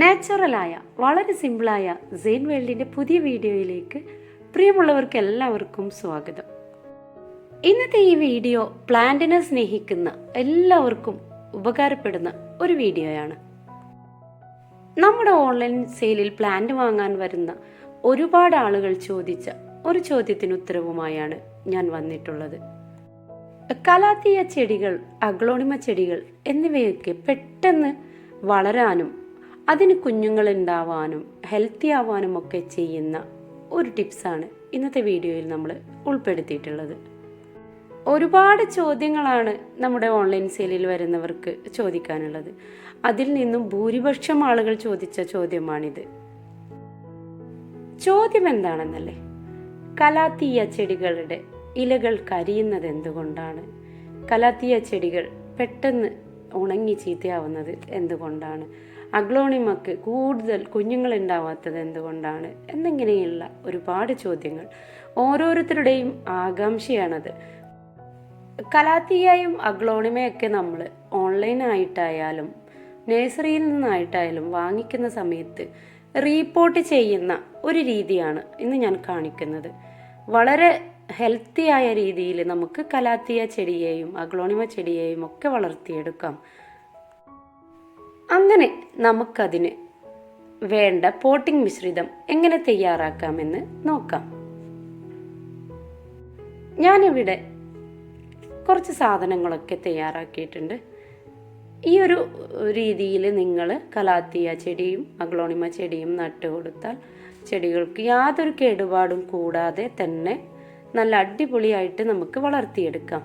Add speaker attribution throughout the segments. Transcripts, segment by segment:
Speaker 1: നാച്ചുറലായ വളരെ സിമ്പിളായ സെയിൻ വേൾഡിന്റെ പുതിയ വീഡിയോയിലേക്ക് പ്രിയമുള്ളവർക്ക് എല്ലാവർക്കും സ്വാഗതം. ഇന്നത്തെ ഈ വീഡിയോ പ്ലാന്റിനെ സ്നേഹിക്കുന്ന എല്ലാവർക്കും ഉപകാരപ്പെടുന്ന ഒരു വീഡിയോയാണ്. നമ്മുടെ ഓൺലൈൻ സെയിലിൽ പ്ലാന്റ് വാങ്ങാൻ വരുന്ന ഒരുപാട് ആളുകൾ ചോദിച്ച ഒരു ചോദ്യത്തിന് ഉത്തരവുമായാണ് ഞാൻ വന്നിട്ടുള്ളത്. കലാത്തിയ ചെടികൾ അഗ്ലോണിമ ചെടികൾ എന്നിവയൊക്കെ പെട്ടെന്ന് വളരാനും അതിന് കുഞ്ഞുങ്ങൾ ഉണ്ടാവാനും ഹെൽത്തി ആവാനും ഒക്കെ ചെയ്യുന്ന ഒരു ടിപ്സാണ് ഇന്നത്തെ വീഡിയോയിൽ നമ്മൾ ഉൾപ്പെടുത്തിയിട്ടുള്ളത്. ഒരുപാട് ചോദ്യങ്ങളാണ് നമ്മുടെ ഓൺലൈൻ സെയിലിൽ വരുന്നവർക്ക് ചോദിക്കാനുള്ളത്. അതിൽ നിന്നും ഭൂരിപക്ഷം ആളുകൾ ചോദിച്ച ചോദ്യമാണിത്. ചോദ്യം എന്താണെന്നല്ലേ? കലാത്തീയ ചെടികളുടെ ഇലകൾ കരിയുന്നത് എന്തുകൊണ്ടാണ്? കലാത്തീയ ചെടികൾ പെട്ടെന്ന് ഉണങ്ങി ചീത്തയാവുന്നത് എന്തുകൊണ്ടാണ്? അഗ്ലോണിമക്ക് കൂടുതൽ കുഞ്ഞുങ്ങൾ ഉണ്ടാവാത്തത് എന്തുകൊണ്ടാണ്? എന്നിങ്ങനെയുള്ള ഒരുപാട് ചോദ്യങ്ങൾ ഓരോരുത്തരുടെയും ആകാംക്ഷയാണത്. കലാത്തിയായും അഗ്ലോണിമയൊക്കെ നമ്മൾ ഓൺലൈനായിട്ടായാലും നഴ്സറിയിൽ നിന്നായിട്ടായാലും വാങ്ങിക്കുന്ന സമയത്ത് റീപ്പോർട്ട് ചെയ്യുന്ന ഒരു രീതിയാണ് ഇന്ന് ഞാൻ കാണിക്കുന്നത്. വളരെ ഹെൽത്തിയായ രീതിയിൽ നമുക്ക് കലാത്തിയ ചെടിയെയും അഗ്ലോണിമ ചെടിയെയും ഒക്കെ വളർത്തിയെടുക്കാം. അങ്ങനെ നമുക്കതിന് വേണ്ട പോട്ടിംഗ് മിശ്രിതം എങ്ങനെ തയ്യാറാക്കാമെന്ന് നോക്കാം. ഞാനിവിടെ കുറച്ച് സാധനങ്ങളൊക്കെ തയ്യാറാക്കിയിട്ടുണ്ട്. ഈ ഒരു രീതിയിൽ നിങ്ങൾ കലാത്തിയ ചെടിയും അഗ്ലോണിമ ചെടിയും നട്ട് കൊടുത്താൽ ചെടികൾക്ക് യാതൊരു കേടുപാടും കൂടാതെ തന്നെ നല്ല അടിപൊളിയായിട്ട് നമുക്ക് വളർത്തിയെടുക്കാം.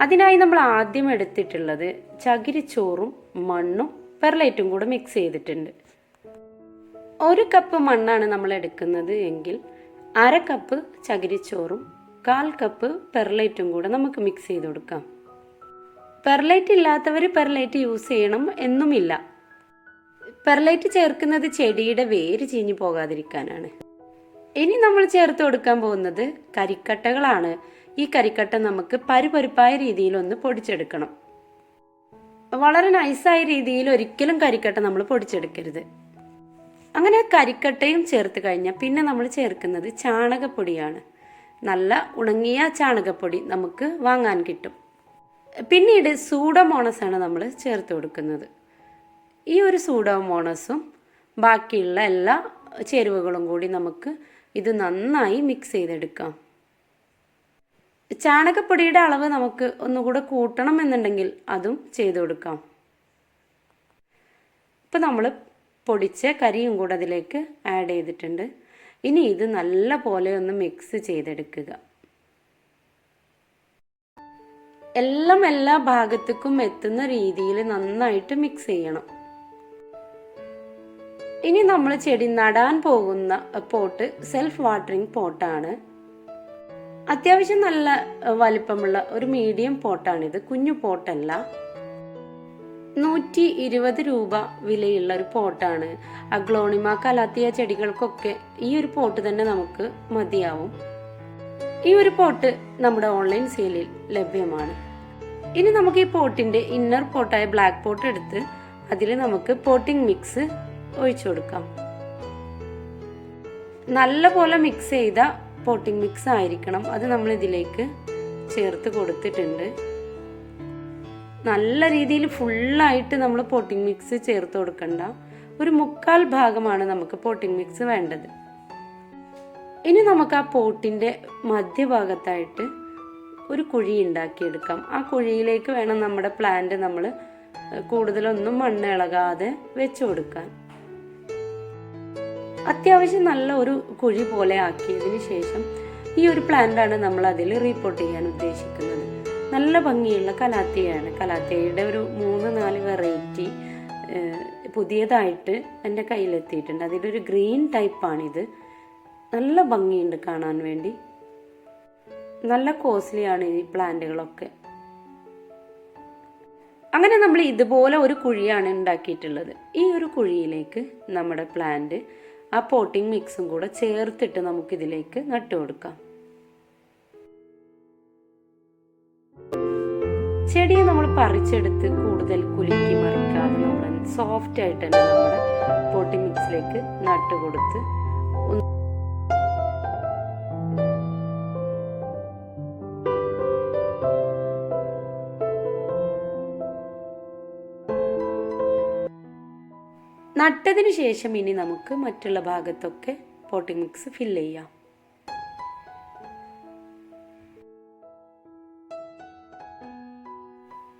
Speaker 1: അതിനായി നമ്മൾ ആദ്യം എടുത്തിട്ടുള്ളത് ചകിരിച്ചോറും മണ്ണും പെർലൈറ്റും കൂടെ മിക്സ് ചെയ്തിട്ടുണ്ട്. ഒരു കപ്പ് മണ്ണാണ് നമ്മൾ എടുക്കുന്നത് എങ്കിൽ അര കപ്പ് ചകിരിച്ചോറും കാൽ കപ്പ് പെർലൈറ്റും കൂടെ നമുക്ക് മിക്സ് ചെയ്ത് കൊടുക്കാം. പെർലൈറ്റ് ഇല്ലാത്തവർ പെർലൈറ്റ് യൂസ് ചെയ്യണം എന്നുമില്ല. പെർലൈറ്റ് ചേർക്കുന്നത് ചെടിയുടെ വേര് ചീഞ്ഞു പോകാതിരിക്കാനാണ്. ഇനി നമ്മൾ ചേർത്ത് കൊടുക്കാൻ പോകുന്നത് കരിക്കട്ടകളാണ്. ഈ കരിക്കട്ട നമുക്ക് പരുപരുപ്പായ രീതിയിൽ ഒന്ന് പൊടിച്ചെടുക്കണം. വളരെ നൈസായ രീതിയിൽ ഒരിക്കലും കരിക്കട്ട നമ്മൾ പൊടിച്ചെടുക്കരുത്. അങ്ങനെ കരിക്കട്ടയും ചേർത്ത് കഴിഞ്ഞാൽ പിന്നെ നമ്മൾ ചേർക്കുന്നത് ചാണകപ്പൊടിയാണ്. നല്ല ഉണങ്ങിയ ചാണകപ്പൊടി നമുക്ക് വാങ്ങാൻ കിട്ടും. പിന്നീട് സൂഡോമോണസാണ് നമ്മൾ ചേർത്ത് കൊടുക്കുന്നത്. ഈ ഒരു സൂഡോമോണസും ബാക്കിയുള്ള എല്ലാ ചേരുവകളും കൂടി നമുക്ക് ഇത് നന്നായി മിക്സ് ചെയ്തെടുക്കാം. ചാണകപ്പൊടിയുടെ അളവ് നമുക്ക് ഒന്നുകൂടെ കൂട്ടണം എന്നുണ്ടെങ്കിൽ അതും ചെയ്തു കൊടുക്കാം. ഇപ്പം നമ്മൾ പൊടിച്ച കരിയും കൂടെ അതിലേക്ക് ആഡ് ചെയ്തിട്ടുണ്ട്. ഇനി ഇത് നല്ല പോലെ ഒന്ന് മിക്സ് ചെയ്തെടുക്കുക. എല്ലാം എല്ലാ ഭാഗത്തേക്കും എത്തുന്ന രീതിയിൽ നന്നായിട്ട് മിക്സ് ചെയ്യണം. ഇനി നമ്മൾ ചെടി നടാൻ പോകുന്ന പോട്ട് സെൽഫ് വാട്ടറിംഗ് പോട്ടാണ്. അത്യാവശ്യം നല്ല വലിപ്പമുള്ള ഒരു മീഡിയം പോട്ടാണിത്. കുഞ്ഞു പോട്ടല്ല. നൂറ്റി ഇരുപത് രൂപ വിലയുള്ള ഒരു പോട്ടാണ്. അഗ്ലോണിമ കലാത്തിയ ചെടികൾക്കൊക്കെ ഈ ഒരു പോട്ട് തന്നെ നമുക്ക് മതിയാവും. ഈ ഒരു പോട്ട് നമ്മുടെ ഓൺലൈൻ സെയിലിൽ ലഭ്യമാണ്. ഇനി നമുക്ക് ഈ പോട്ടിന്റെ ഇന്നർ പോട്ടായ ബ്ലാക്ക് പോട്ട് എടുത്ത് അതിൽ നമുക്ക് പോട്ടിംഗ് മിക്സ് ഒഴിച്ചു കൊടുക്കാം. നല്ല പോലെ മിക്സ് ചെയ്ത പോട്ടിംഗ് മിക്സ് ആയിരിക്കണം. അത് നമ്മൾ ഇതിലേക്ക് ചേർത്ത് കൊടുത്തിട്ടുണ്ട്. നല്ല രീതിയിൽ ഫുള്ളായിട്ട് നമ്മൾ പോട്ടിംഗ് മിക്സ് ചേർത്ത് കൊടുക്കണ്ട. ഒരു മുക്കാൽ ഭാഗമാണ് നമുക്ക് പോട്ടിംഗ് മിക്സ് വേണ്ടത്. ഇനി നമുക്ക് ആ പോട്ടിന്റെ മധ്യഭാഗത്തായിട്ട് ഒരു കുഴി ഉണ്ടാക്കിയെടുക്കാം. ആ കുഴിയിലേക്ക് വേണം നമ്മുടെ പ്ലാന്റ് നമ്മൾ കൂടുതലൊന്നും മണ്ണ് ഇളകാതെ വെച്ചു കൊടുക്കാൻ. അത്യാവശ്യം നല്ല ഒരു കുഴി പോലെ ആക്കിയതിന് ശേഷം ഈ ഒരു പ്ലാന്റാണ് നമ്മൾ അതിൽ റീപ്പോർട്ട് ചെയ്യാൻ ഉദ്ദേശിക്കുന്നത്. നല്ല ഭംഗിയുള്ള കലാത്തിയാണ്. കലാത്തിയയുടെ ഒരു മൂന്ന് നാല് വെറൈറ്റി പുതിയതായിട്ട് എന്റെ കയ്യിലെത്തിയിട്ടുണ്ട്. അതിലൊരു ഗ്രീൻ ടൈപ്പാണിത് നല്ല ഭംഗിയുണ്ട് കാണാൻ വേണ്ടി. നല്ല കോസ്റ്റ്ലിയാണ് ഈ പ്ലാന്റുകളൊക്കെ. അങ്ങനെ നമ്മൾ ഇതുപോലെ ഒരു കുഴിയാണ് ഉണ്ടാക്കിയിട്ടുള്ളത്. ഈ ഒരു കുഴിയിലേക്ക് നമ്മുടെ പ്ലാന്റ് ആ പോട്ടിംഗ് മിക്സും കൂടെ ചേർത്തിട്ട് നമുക്കിതിലേക്ക് നട്ടു കൊടുക്കാം. ചെടിയെ നമ്മൾ പറിച്ചെടുത്ത് കൂടുതൽ കുലുക്കി മറിക്കാതെ നമ്മൾ സോഫ്റ്റ് ആയിട്ട് തന്നെ നമ്മുടെ പോട്ടിംഗ് മിക്സിലേക്ക് നട്ട് കൊടുത്ത് നട്ടതിന് ശേഷം ഇനി നമുക്ക് മറ്റുള്ള ഭാഗത്തൊക്കെ പോട്ടിംഗ് മിക്സ് ഫിൽ ചെയ്യാം.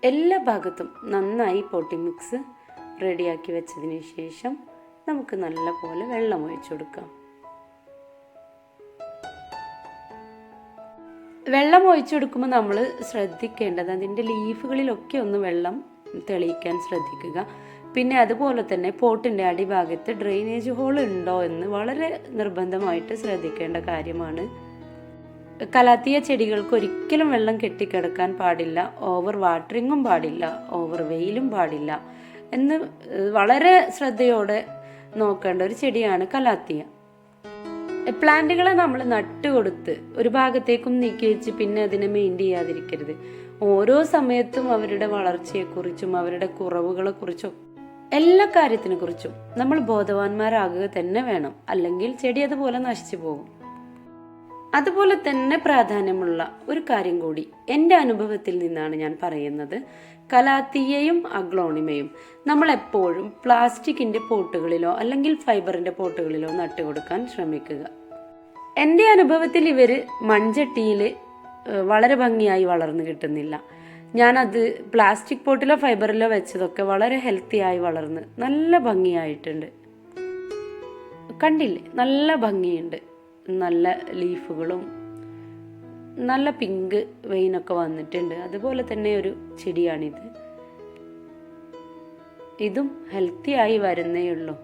Speaker 1: എല്ലാ ഭാഗത്തും നന്നായി പോട്ടിംഗ് മിക്സ് റെഡിയാക്കി വെച്ചതിന് ശേഷം നമുക്ക് നല്ല പോലെ വെള്ളം ഒഴിച്ചു കൊടുക്കാം. വെള്ളം ഒഴിച്ചു കൊടുക്കുമ്പോൾ നമ്മൾ ശ്രദ്ധിക്കേണ്ടത് അതിന്റെ ലീഫുകളിലൊക്കെ ഒന്ന് വെള്ളം തെളിയിക്കാൻ ശ്രദ്ധിക്കുക. പിന്നെ അതുപോലെ തന്നെ പോട്ടിന്റെ അടിഭാഗത്ത് ഡ്രെയിനേജ് ഹോൾ ഉണ്ടോ എന്ന് വളരെ നിർബന്ധമായിട്ട് ശ്രദ്ധിക്കേണ്ട കാര്യമാണ്. കലാത്തിയ ചെടികൾക്ക് ഒരിക്കലും വെള്ളം കെട്ടിക്കിടക്കാൻ പാടില്ല ഓവർ വാട്ടറിങ്ങും പാടില്ല ഓവർ വെയിലും പാടില്ല എന്ന് വളരെ ശ്രദ്ധയോടെ നോക്കേണ്ട ഒരു ചെടിയാണ് കലാത്തിയ. പ്ലാന്റുകളെ നമ്മൾ നട്ടുകൊടുത്ത് ഒരു ഭാഗത്തേക്കും നീക്കി വെച്ച് പിന്നെ അതിനെ മെയിന്റ് ചെയ്യാതിരിക്കരുത്. ഓരോ സമയത്തും അവരുടെ വളർച്ചയെക്കുറിച്ചും അവരുടെ കുറവുകളെക്കുറിച്ചും എല്ലാ കാര്യത്തിനെ കുറിച്ചും നമ്മൾ ബോധവാന്മാരാകുക തന്നെ വേണം. അല്ലെങ്കിൽ ചെടി അതുപോലെ നശിച്ചു പോകും. അതുപോലെ തന്നെ പ്രാധാന്യമുള്ള ഒരു കാര്യം കൂടി എന്റെ അനുഭവത്തിൽ നിന്നാണ് ഞാൻ പറയുന്നത്. കലാത്തിയയും അഗ്ലോണിമയും നമ്മൾ എപ്പോഴും പ്ലാസ്റ്റിക്കിന്റെ പോട്ടുകളിലോ അല്ലെങ്കിൽ ഫൈബറിന്റെ പോട്ടുകളിലോ നട്ടുകൊടുക്കാൻ ശ്രമിക്കുക. എന്റെ അനുഭവത്തിൽ ഇവർ മൺചട്ടിയിൽ വളരെ ഭംഗിയായി വളർന്നു കിട്ടുന്നില്ല. ഞാനത് പ്ലാസ്റ്റിക് പോട്ടിലോ ഫൈബറിലോ വെച്ചതൊക്കെ വളരെ ഹെൽത്തി ആയി വളർന്ന് നല്ല ഭംഗിയായിട്ടുണ്ട്. കണ്ടില്ലേ? നല്ല ഭംഗിയുണ്ട്. നല്ല ലീഫുകളും നല്ല പിങ്ക് വെയിനൊക്കെ വന്നിട്ടുണ്ട്. അതുപോലെ തന്നെ ഒരു ചെടിയാണിത്. ഇതും ഹെൽത്തി ആയി വരുന്നേ ഉള്ളൂ.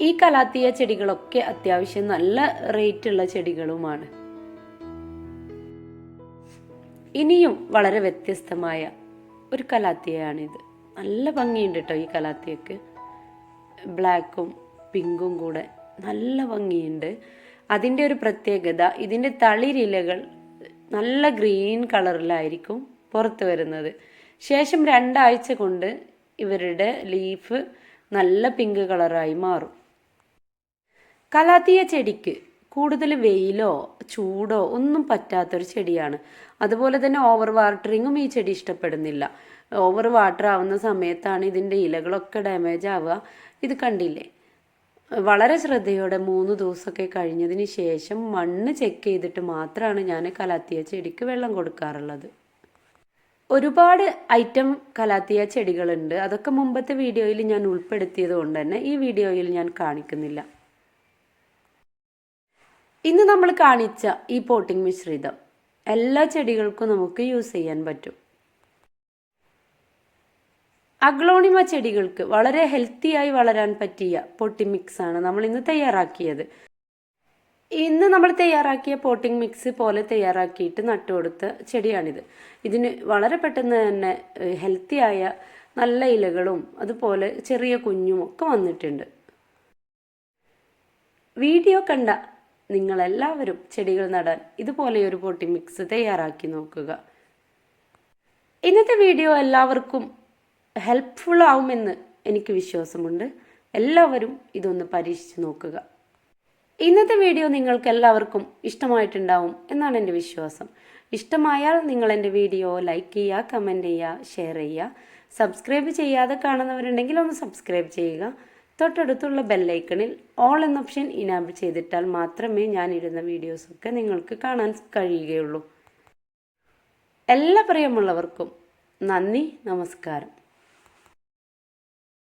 Speaker 1: ഈ കലാത്തിയ ചെടികളൊക്കെ അത്യാവശ്യം നല്ല റേറ്റ് ഉള്ള ചെടികളുമാണ്. ഇനിയും വളരെ വ്യത്യസ്തമായ ഒരു കലാത്തിയാണിത് നല്ല ഭംഗിയുണ്ട് കേട്ടോ ഈ കലാത്തിയക്ക്. ബ്ലാക്കും പിങ്കും കൂടെ നല്ല ഭംഗിയുണ്ട്. അതിന്റെ ഒരു പ്രത്യേകത ഇതിന്റെ തളിരിലകൾ നല്ല ഗ്രീൻ കളറിലായിരിക്കും പുറത്ത് വരുന്നത്. ശേഷം രണ്ടാഴ്ച കൊണ്ട് ഇവരുടെ ലീഫ് നല്ല പിങ്ക് കളറായി മാറും. കലാത്തിയ ചെടിക്ക് കൂടുതൽ വെയിലോ ചൂടോ ഒന്നും പറ്റാത്തൊരു ചെടിയാണ്. അതുപോലെ തന്നെ ഓവർ വാട്ടറിങ്ങും ഈ ചെടി ഇഷ്ടപ്പെടുന്നില്ല. ഓവർ വാട്ടർ ആവുന്ന സമയത്താണ് ഇതിന്റെ ഇലകളൊക്കെ ഡാമേജ് ആവുക. ഇത് കണ്ടില്ലേ? വളരെ ശ്രദ്ധയോടെ മൂന്ന് ദിവസമൊക്കെ കഴിഞ്ഞതിന് ശേഷം മണ്ണ് ചെക്ക് ചെയ്തിട്ട് മാത്രമാണ് ഞാൻ കലാത്തിയ ചെടിക്ക് വെള്ളം കൊടുക്കാറുള്ളത്. ഒരുപാട് ഐറ്റം കലാത്തിയ ചെടികളുണ്ട്. അതൊക്കെ മുമ്പത്തെ വീഡിയോയിൽ ഞാൻ ഉൾപ്പെടുത്തിയത് കൊണ്ട് തന്നെ ഈ വീഡിയോയിൽ ഞാൻ കാണിക്കുന്നില്ല. ഇന്ന് നമ്മൾ കാണിച്ച ഈ പോട്ടിംഗ് മിശ്രിതം എല്ലാ ചെടികൾക്കും നമുക്ക് യൂസ് ചെയ്യാൻ പറ്റും. അഗ്ലോണിമ ചെടികൾക്ക് വളരെ ഹെൽത്തിയായി വളരാൻ പറ്റിയ പൊട്ടി ആണ് നമ്മൾ ഇന്ന് തയ്യാറാക്കിയത്. ഇന്ന് നമ്മൾ തയ്യാറാക്കിയ പോട്ടിംഗ് മിക്സ് പോലെ തയ്യാറാക്കിയിട്ട് നട്ടുകൊടുത്ത ചെടിയാണിത്. ഇതിന് വളരെ പെട്ടെന്ന് തന്നെ ഹെൽത്തിയായ നല്ല ഇലകളും അതുപോലെ ചെറിയ കുഞ്ഞും ഒക്കെ വന്നിട്ടുണ്ട്. വീഡിയോ കണ്ട നിങ്ങളെല്ലാവരും ചെടികൾ നടാൻ ഇതുപോലെ ഒരു പൊട്ടി മിക്സ് തയ്യാറാക്കി നോക്കുക. ഇന്നത്തെ വീഡിയോ എല്ലാവർക്കും ഹെൽപ്ഫുൾ ആവുമെന്ന് എനിക്ക് വിശ്വാസമുണ്ട്. എല്ലാവരും ഇതൊന്ന് പരീക്ഷിച്ച് നോക്കുക. ഇന്നത്തെ വീഡിയോ നിങ്ങൾക്ക് എല്ലാവർക്കും ഇഷ്ടമായിട്ടുണ്ടാവും എന്നാണ് എന്റെ വിശ്വാസം. ഇഷ്ടമായാൽ നിങ്ങൾ എന്റെ വീഡിയോ ലൈക്ക് ചെയ്യുക കമന്റ് ചെയ്യുക ഷെയർ ചെയ്യുക. സബ്സ്ക്രൈബ് ചെയ്യാതെ കാണുന്നവരുണ്ടെങ്കിൽ ഒന്ന് സബ്സ്ക്രൈബ് ചെയ്യുക. തൊട്ടടുത്തുള്ള ബെല്ലൈക്കണിൽ ഓൾ എന്ന ഓപ്ഷൻ ഇനാബിൾ ചെയ്തിട്ടാൽ മാത്രമേ ഞാൻ ഇടുന്ന വീഡിയോസൊക്കെ നിങ്ങൾക്ക് കാണാൻ കഴിയുകയുള്ളൂ. എല്ലാ പ്രിയമുള്ളവർക്കും നന്ദി നമസ്കാരം.